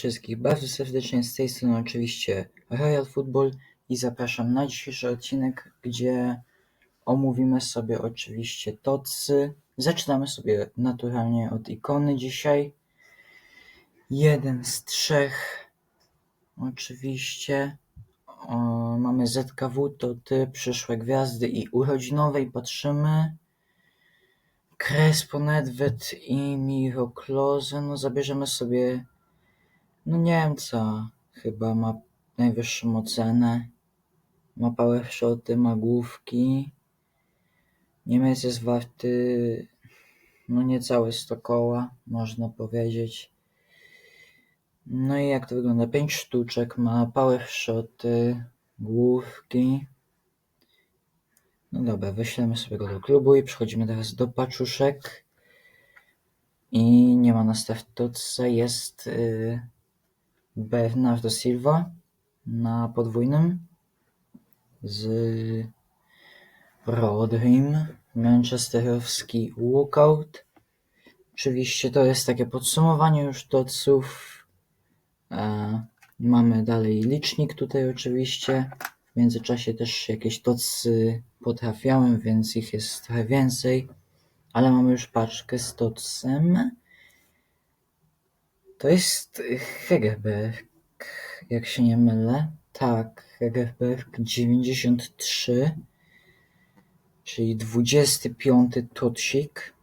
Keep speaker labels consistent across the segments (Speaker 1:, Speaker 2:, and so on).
Speaker 1: wszystkich bardzo serdecznie z tej strony oczywiście Royal Football i zapraszam na dzisiejszy odcinek, gdzie omówimy sobie oczywiście tocy. Zaczynamy sobie naturalnie od ikony dzisiaj. Jeden z trzech oczywiście. O, mamy ZKW, to ty, przyszłe gwiazdy i urodzinowe i patrzymy. Crespo, Nedved i Miro Klose. No zabierzemy sobie no Niemca chyba ma najwyższą ocenę. Ma power shoty, ma główki. Niemiec jest warty no niecałe 100 koła, można powiedzieć. No i jak to wygląda? 5 sztuczek ma power shoty, główki. No dobra, wyślemy sobie go do klubu i przechodzimy teraz do paczuszek. I nie ma na startowce, jest yy, Bernardo Silva na podwójnym z Rodrym, manchesterowski walkout. Oczywiście to jest takie podsumowanie już toców. E, mamy dalej licznik tutaj oczywiście. W międzyczasie też jakieś tocy potrafiałem, więc ich jest trochę więcej. Ale mamy już paczkę z tocem. To jest Hegerberg, jak się nie mylę. Tak, Hegerberg 93, czyli 25 tocik.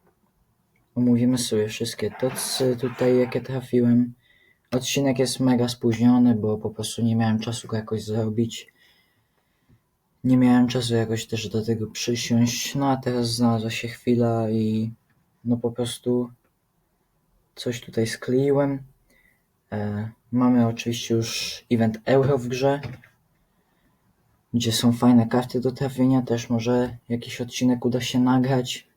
Speaker 1: Omówimy sobie wszystkie tocy tutaj, jakie trafiłem. Odcinek jest mega spóźniony, bo po prostu nie miałem czasu go jakoś zrobić. Nie miałem czasu jakoś też do tego przysiąść. No a teraz znalazła się chwila i no po prostu coś tutaj skleiłem. E, mamy oczywiście już event euro w grze, gdzie są fajne karty do trafienia, też może jakiś odcinek uda się nagrać.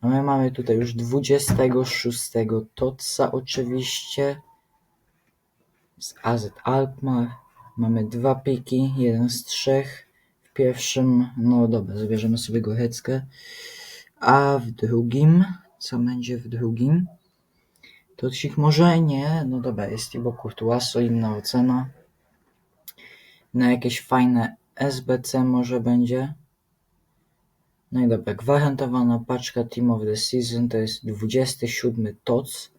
Speaker 1: A my mamy tutaj już 26 Totsa oczywiście z AZ Alkmaar. Mamy dwa piki, jeden z trzech. W pierwszym, no dobra, zabierzemy sobie Goreckę. A w drugim, co będzie w drugim? Totsik może nie, no dobra, jest Thibaut Courtois, inna ocena. Na jakieś fajne SBC może będzie. No i dobra, gwarantowana paczka Team of the Season to jest 27 TOC.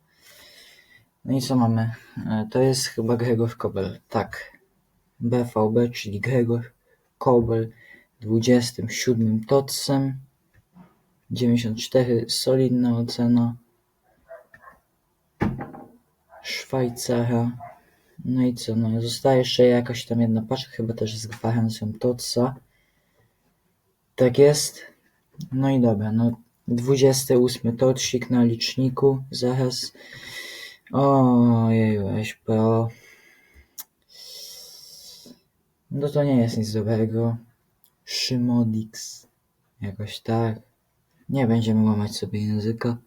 Speaker 1: No i co mamy? E, to jest chyba Gregor Kobel. Tak. BVB, czyli Gregor Kobel 27 TOCem. 94 solidna ocena. Szwajcara. No i co? No zostaje jeszcze jakaś tam jedna paczka, chyba też z gwarancją Totsa. Tak jest. No i dobra, no 28 totsik na liczniku, zaraz. Ojej, weź pro. No to nie jest nic dobrego. Szymodix. Jakoś tak. Nie będziemy łamać sobie języka.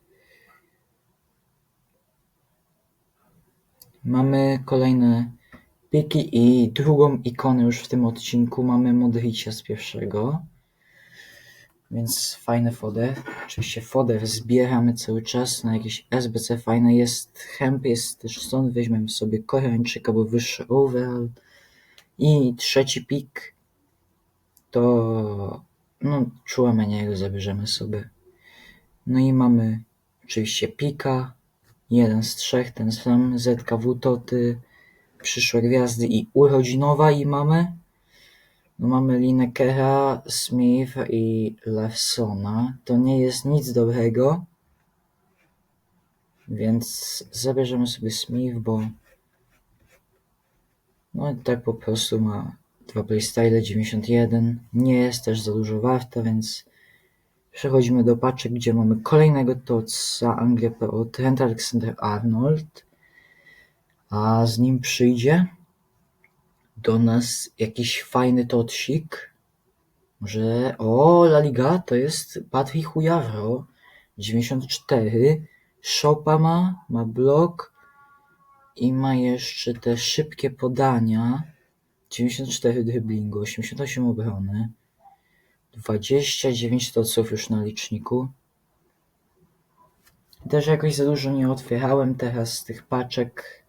Speaker 1: Mamy kolejne piki i drugą ikonę już w tym odcinku. Mamy Modricia z pierwszego. Więc fajny foder. Oczywiście foder zbieramy cały czas na jakieś SBC fajne. Jest hemp, jest też stąd. Weźmiemy sobie Koreańczyka, bo wyższy overall. I trzeci pik to no Chouameniego zabierzemy sobie. No i mamy oczywiście pika, jeden z trzech, ten sam ZKW Toty, przyszłe gwiazdy i urodzinowa i mamy no mamy Linekera, Smith i Lawsona. To nie jest nic dobrego. Więc zabierzemy sobie Smith, bo no tak po prostu ma dwa playstyle 91. Nie jest też za dużo warta, więc przechodzimy do paczek, gdzie mamy kolejnego Totsa Anglia PO Trent Alexander-Arnold. A z nim przyjdzie do nas jakiś fajny totsik. Może. O, La Liga to jest Patrick Hujawro 94. Szopa ma, ma blok i ma jeszcze te szybkie podania. 94 driblingu, 88 obrony, 29 toców już na liczniku. Też jakoś za dużo nie otwierałem teraz tych paczek.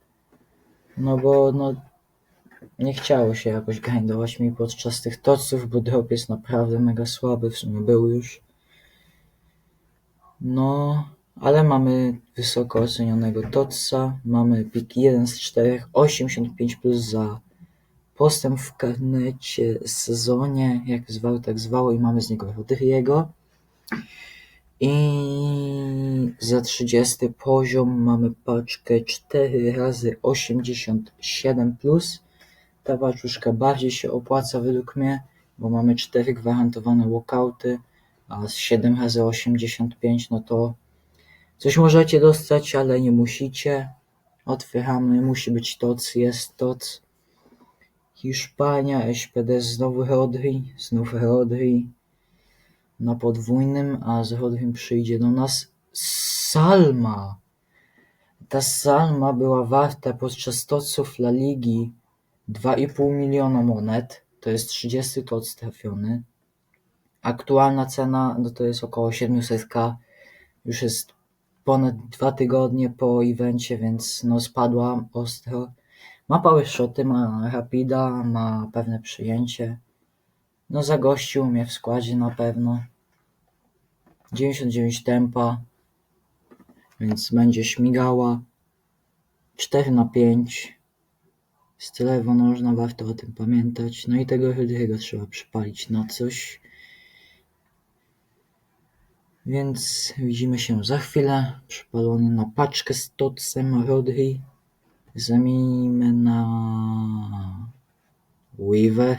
Speaker 1: No bo no nie chciało się jakoś grindować mi podczas tych toców, bo drop jest naprawdę mega słaby, w sumie był już. No, ale mamy wysoko ocenionego Totsa, mamy pik 1 z 4, 85 plus za postęp w karnecie, sezonie, jak zwał, tak zwało i mamy z niego Rodriego. I za 30 poziom mamy paczkę 4 razy 87 plus. Ta paczuszka bardziej się opłaca według mnie, bo mamy 4 gwarantowane walkouty, a z 7 razy 85 no to coś możecie dostać, ale nie musicie. Otwieramy, musi być TOC, jest TOC. Hiszpania, SPD, znowu Rodri, znów Rodri na podwójnym, a z Rodrim przyjdzie do nas Salma. Ta Salma była warta podczas toców La Ligi 2,5 miliona monet, to jest 30 toc trafiony. Aktualna cena no to jest około 700k, już jest ponad dwa tygodnie po evencie, więc no spadła ostro. Ma power shoty, ma rapida, ma pewne przyjęcie. No zagościł mnie w składzie na pewno. 99 tempa, więc będzie śmigała. 4 na 5 Stylewo nożna, warto o tym pamiętać. No i tego Rodrigo trzeba przypalić na coś. Więc widzimy się za chwilę. Przypalony na paczkę z Totsem Rodri. Zamienimy na Weaver.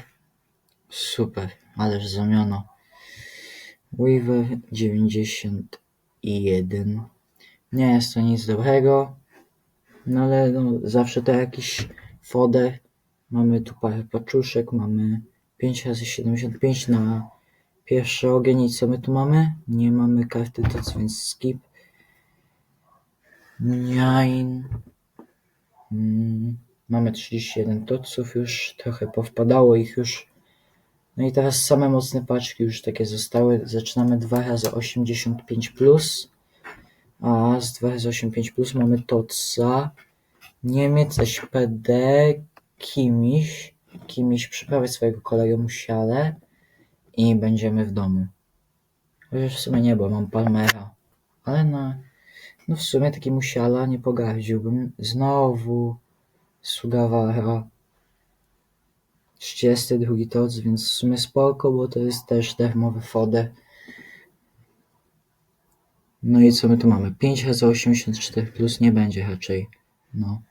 Speaker 1: Super, ależ zamiana. Weaver 91. Nie jest to nic dobrego, no ale no, zawsze to jakiś foder. Mamy tu parę paczuszek, mamy 5 razy 75 na pierwszy ogień i co my tu mamy? Nie mamy karty TOC, więc skip. Nine. Mm, mamy 31 toców już, trochę powpadało ich już. No i teraz same mocne paczki już takie zostały. Zaczynamy 2 razy 85 plus. A z 2 razy 85 plus mamy Totsa, Niemiec, SPD, Kimiś. Kimiś przyprawiać swojego kolegę Musiale i będziemy w domu. Chociaż w sumie nie, bo mam Palmera. Ale na, no w sumie taki Musiala nie pogardziłbym. Znowu Sugawara. 32 toc, więc w sumie spoko, bo to jest też darmowy foder. No i co my tu mamy? 5 razy 84 plus nie będzie raczej. No.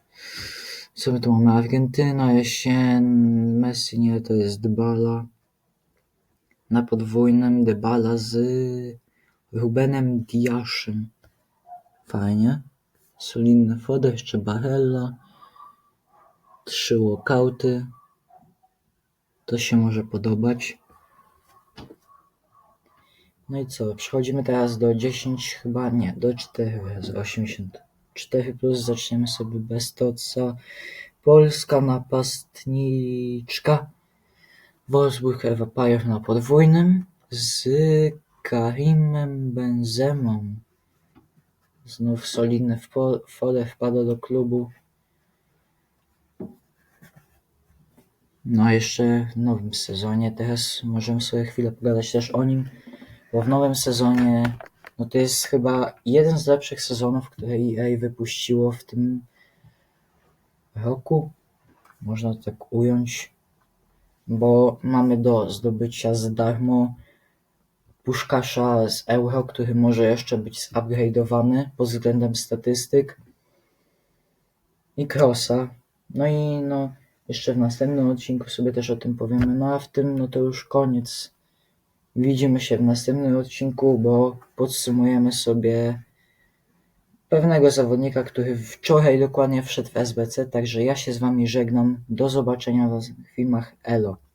Speaker 1: Co my tu mamy? Argentyna, Jesien, Messi nie, to jest Dybala. Na podwójnym Dybala z Rubenem Diaszem. Fajnie. Solidny foder, jeszcze Barella. Trzy walkouty. To się może podobać. No i co? Przechodzimy teraz do 10, chyba nie, do 4 razy 84 plus. Zaczniemy sobie bez toca. Polska napastniczka. Wolfsburg Evapajer na podwójnym z Karimem Benzemą. Znów solidny fole wpada do klubu. No jeszcze w nowym sezonie, teraz możemy sobie chwilę pogadać też o nim, bo w nowym sezonie, no to jest chyba jeden z lepszych sezonów, które EA wypuściło w tym roku, można tak ująć, bo mamy do zdobycia za darmo puszkasza z euro, który może jeszcze być zupgrade'owany pod względem statystyk i crossa, no i no jeszcze w następnym odcinku sobie też o tym powiemy. No a w tym, no to już koniec. Widzimy się w następnym odcinku, bo podsumujemy sobie pewnego zawodnika, który wczoraj dokładnie wszedł w SBC. Także ja się z Wami żegnam. Do zobaczenia w filmach. Elo.